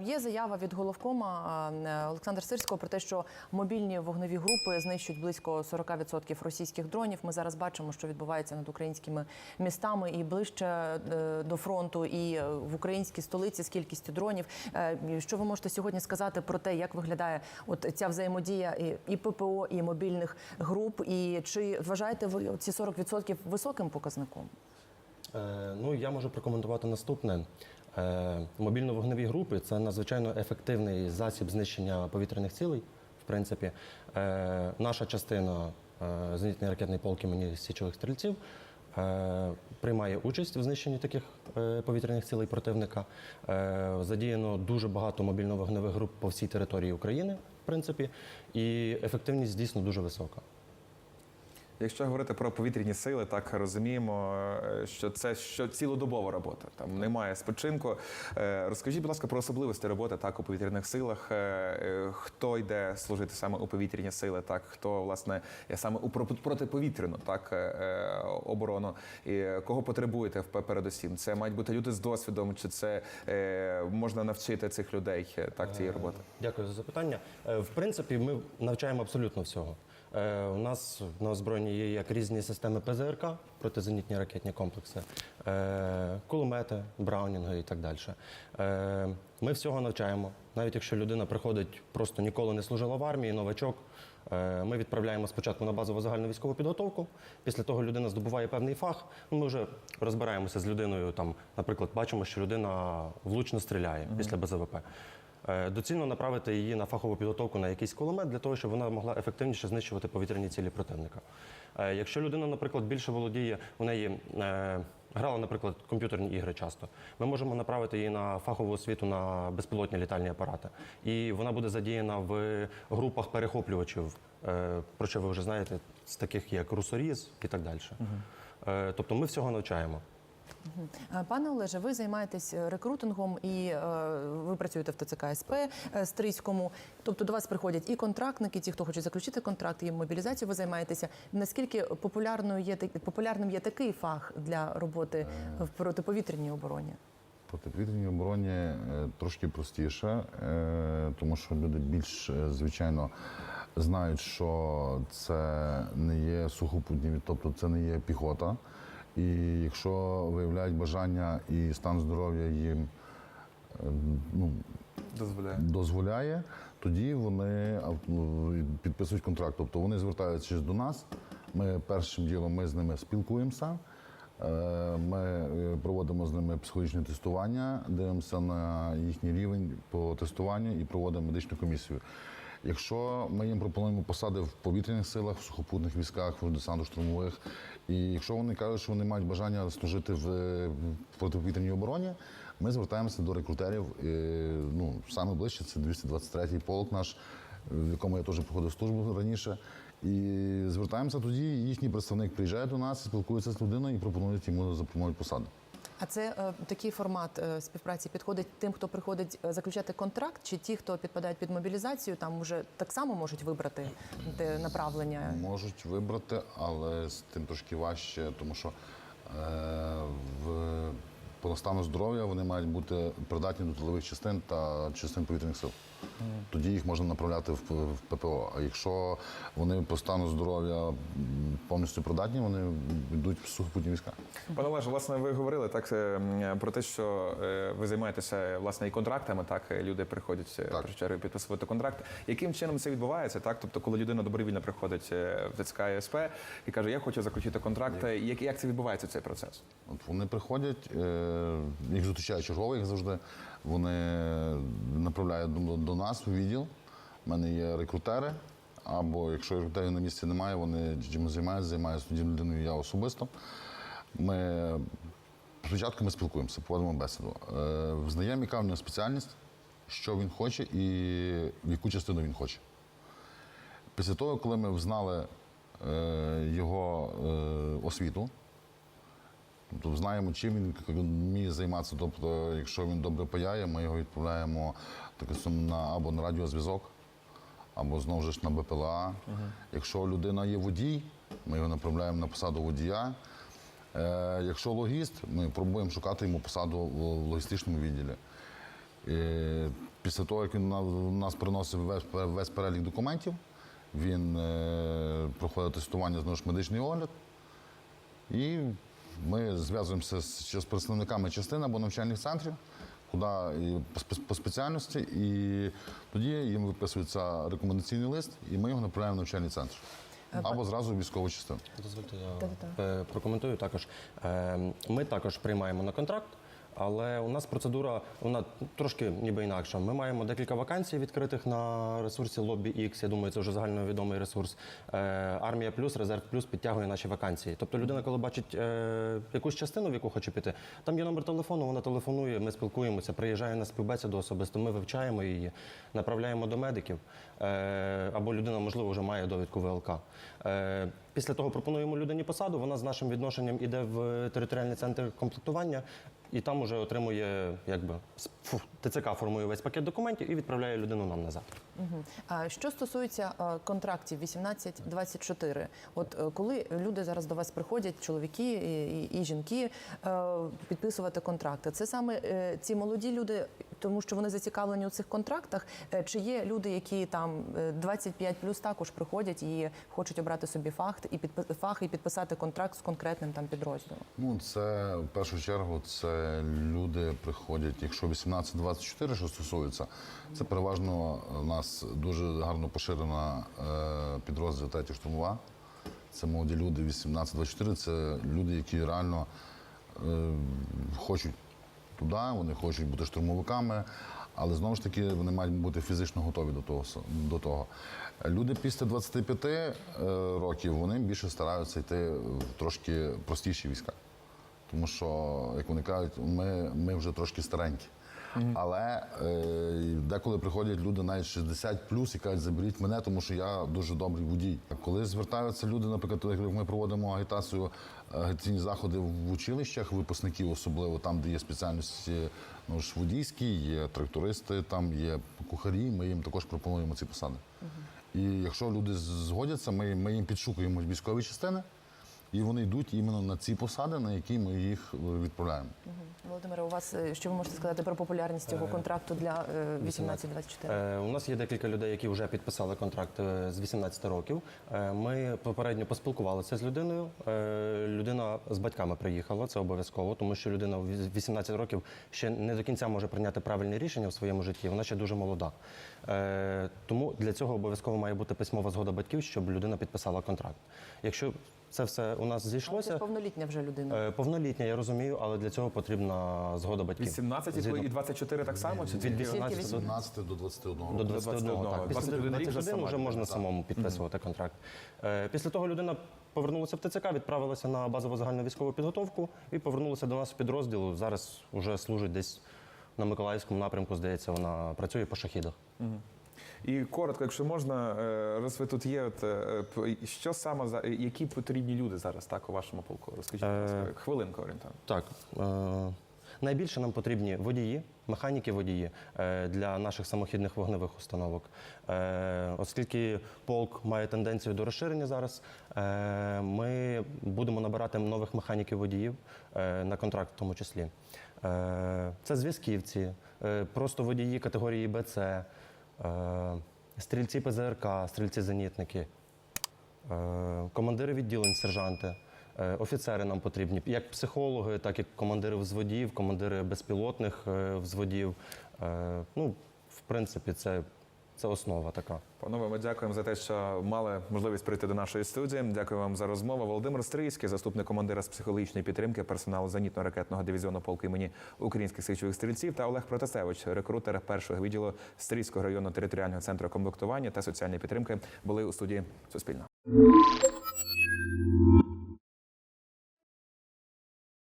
Е, Є заява від головкома е, Олександра Сирського про те, що мобільні вогневі групи знищують близько 40% російських дронів. Ми зараз бачимо, що відбувається над українськими містами і ближче е, до фронту, і е, в українській столиці з кількістю дронів. Е, Що ви можете сьогодні сказати про те, як виглядає от ця взаємодія і- ППО, і мобільних груп? І чи вважаєте ви ці 40% високим показником? Е, Ну, я можу прокоментувати наступне. Е, Мобільно-вогневі групи це надзвичайно ефективний засіб знищення повітряних цілей. В принципі, Е, наша частина е, зенітний ракетний полк імені січових стрільців приймає участь в знищенні таких повітряних цілей противника. Задіяно дуже багато мобільно-вогневих груп по всій території України, в принципі, і ефективність дійсно дуже висока. Якщо говорити про повітряні сили, так розуміємо, е, що це що цілодобова робота. Там немає спочинку. Е, Розкажіть, будь ласка, про особливості роботи так у повітряних силах. Е, Хто йде служити саме у повітряні сили? Так хто власне є саме у про- протиповітряну так оборону? І кого потребуєте передусім? Це мають бути люди з досвідом, чи це можна навчити цих людей так цієї роботи? Дякую за запитання. В принципі, ми навчаємо абсолютно всього. Е, У нас на озброєнні є як різні системи ПЗРК, протизенітні ракетні комплекси, е, кулемети, браунінги і так далі. Е, Ми всього навчаємо. Навіть якщо людина приходить, просто ніколи не служила в армії, новачок. Ми відправляємо спочатку на базову загальну військову підготовку. Після того людина здобуває певний фах. Ми вже розбираємося з людиною. Там, наприклад, бачимо, що людина влучно стріляє після БЗВП. Е, Доцільно направити її на фахову підготовку на якийсь кулемет для того, щоб вона могла ефективніше знищувати повітряні цілі противника. Е, Якщо людина, наприклад, більше володіє, у неї е, грала, наприклад, комп'ютерні ігри часто, ми можемо направити її на фахову освіту на безпілотні літальні апарати. І вона буде задіяна в групах перехоплювачів, про що ви вже знаєте, з таких як русоріз і так далі. Е, Тобто ми всього навчаємо. Е, Пане Олеже, ви займаєтесь е, рекрутингом і е, ви працюєте в ТЦК СП Стрийському. Тобто до вас приходять і контрактники, ті, хто хоче заключити контракт, і мобілізацією ви займаєтеся. Наскільки популярною є популярним є такий фах для роботи в протиповітряній обороні? Протиповітряній обороні трошки простіше, тому що люди більш, звичайно, знають, що це не є сухопутні, тобто це не є піхота. І якщо виявляють бажання і стан здоров'я їм е, ну, Дозволяє. дозволяє, тоді вони ав- підписують контракт. Тобто вони звертаються до нас. Ми першим ділом ми з ними спілкуємося. Е, Ми е, проводимо з ними психологічне тестування, дивимося на їхній рівень по тестуванню і проводимо медичну комісію. Якщо ми їм пропонуємо посади в повітряних силах, в сухопутних військах, в десанту штурмових, і якщо вони кажуть, що вони мають бажання служити в протиповітряній обороні, ми звертаємося до рекрутерів. Ну, саме ближче це 223-й полк наш, в якому я теж проходив службу раніше. І звертаємося тоді, їхній представник приїжджає до нас, спілкується з людиною і пропонують йому запропонують посаду. А це е, такий формат е, співпраці підходить тим, хто приходить е, заключати контракт, чи ті, хто підпадають під мобілізацію, там вже так само можуть вибрати те направлення. Можуть вибрати, але з тим трошки важче, тому що е, в по стану здоров'я вони мають бути придатні до тилових частин та частин повітряних сил. Тоді їх можна направляти в, ППО. А якщо вони по стану здоров'я повністю придатні, вони йдуть в сухопутні війська. Пане Олеже, власне, ви говорили так е, про те, що е, ви займаєтеся власне і контрактами. Так, е, люди приходять е, Так. чергу підписувати контракт. Яким чином це відбувається? Так, тобто, коли людина добровільно приходить е, в ТЦК і СП і каже, я хочу заключити контракт. е, Як, як це відбувається цей процес? От вони приходять, е, їх зустрічає черговий, як завжди. Вони направляють до, до нас у відділ. У мене є рекрутери. Або якщо рекрутерів на місці немає, вони чим займаються, займаюся тоді людиною я особисто. Ми спочатку ми спілкуємося, проводимо бесіду. Е, Взнаємо, яка в нього спеціальність, що він хоче і в яку частину він хоче. Після того, коли ми взнали е, його е, освіту, Тобто знаємо, чим він вміє займатися. Тобто, якщо він добре паяє, ми його відправляємо так, на, або на радіозв'язок, або знову ж на БПЛА. Якщо людина є водій, ми його направляємо на посаду водія. Е, якщо логіст, ми пробуємо шукати йому посаду в логістичному відділі. Е, Після того, як він на- нас приносив весь, весь перелік документів, він е, проходить тестування знову ж медичний огляд. І ми зв'язуємося з, з представниками частин або навчальних центрів, куди і по, по спеціальності, і тоді їм виписується рекомендаційний лист, і ми його направляємо в навчальний центр. Або зразу військову частину. Дозвольте, я е, прокоментую також. Е, Ми також приймаємо на контракт. Але у нас процедура вона трошки ніби інакша. Ми маємо декілька вакансій відкритих на ресурсі Lobby X. Я думаю, це вже загальновідомий ресурс. Е, Армія плюс, резерв плюс підтягує наші вакансії. Тобто людина, коли бачить е, якусь частину, в яку хоче піти, там є номер телефону, вона телефонує, ми спілкуємося, приїжджає на співбесіду особисто. Ми вивчаємо її, направляємо до медиків. Е, або людина, можливо, вже має довідку ВЛК. Е, Після того пропонуємо людині посаду. Вона з нашим відношенням іде в територіальний центр комплектування. І там уже отримує, якби ТЦК формує весь пакет документів і відправляє людину нам назад. Мгм. А що стосується е, контрактів 18-24, от е, коли люди зараз до вас приходять, чоловіки і, і, і жінки, підписувати контракти, це саме ці молоді люди, тому що вони зацікавлені у цих контрактах. Е, Чи є люди, які там е, 25 плюс також приходять і хочуть обрати собі фах і фах і підписати контракт з конкретним там підрозділом? Ну, це в першу чергу це люди приходять, якщо 18-24, що стосується, це переважно у нас дуже гарно поширена е, підрозділ третя штурмова. Це молоді люди 18-24, це люди, які реально е, хочуть туди, вони хочуть бути штурмовиками, але знову ж таки вони мають бути фізично готові до того. До того. Люди після 25 е, років вони більше стараються йти в трошки простіші війська. Тому що, як вони кажуть, ми, ми вже трошки старенькі. Але е, деколи приходять люди навіть 60 плюс і кажуть, заберіть мене, тому що я дуже добрий водій. Коли звертаються люди, наприклад, як ми проводимо агітацію, агітаційні заходи в училищах, випускників, особливо там, де є спеціальності ну, ж, водійські, є трактористи, там є кухарі, ми їм також пропонуємо ці посади. І якщо люди згодяться, ми, ми їм підшукуємо військові частини. І вони йдуть іменно на ці посади, на які ми їх е, відправляємо. Володимире, у вас е, що ви можете сказати про популярність цього контракту для е, 18-24? Е, У нас є декілька людей, які вже підписали контракт е, з 18 років. Е, Ми попередньо поспілкувалися з людиною. Е, Людина з батьками приїхала, це обов'язково, тому що людина в 18 років ще не до кінця може прийняти правильні рішення в своєму житті. Вона ще дуже молода. Е, Тому для цього обов'язково має бути письмова згода батьків, щоб людина підписала контракт. Якщо це все у нас Це зійшлося. повнолітня вже людина. е, Повнолітня, я розумію, але для цього потрібна згода батьків. 18 Згідно- і 24 так само? Чи від тільки? 18 до 17 до 21 до 21, 21, так. Після 21 рік вже 21 сама вже можна людина, самому підписувати контракт. Е, Після того людина повернулася в ТЦК, відправилася на базову загальну військову підготовку і повернулася до нас в підрозділ. Зараз вже служить десь на Миколаївському напрямку, здається, вона працює по шахідах. І коротко, якщо можна, е, раз ви тут є, от, е, що саме за які потрібні люди зараз так у вашому полку? Розкажіть, будь ласка, хвилинку орієнтовно. Так. Е- найбільше нам потрібні водії, механіки водії е, для наших самохідних вогневих установок. Е, оскільки полк має тенденцію до розширення зараз, е, ми будемо набирати нових механіків водіїв е, на контракт в тому числі. Е, це зв'язківці, е, просто водії категорії БЦ, е, стрільці ПЗРК, стрільці-зенітники. Е, командири відділень, сержанти, е, офіцери нам потрібні, як психологи, так і командири взводів, командири безпілотних е, взводів. Е, Ну, в принципі, це, це основа така. Панове, ми дякуємо за те, що мали можливість прийти до нашої студії. Дякую вам за розмову. Володимир Стрийський, заступник командира з психологічної підтримки персоналу зенітно-ракетного дивізіону полку імені українських січових стрільців та Олег Протасевич, рекрутер першого відділу Стрийського районного територіального центру комплектування та соціальної підтримки, були у студії Суспільного.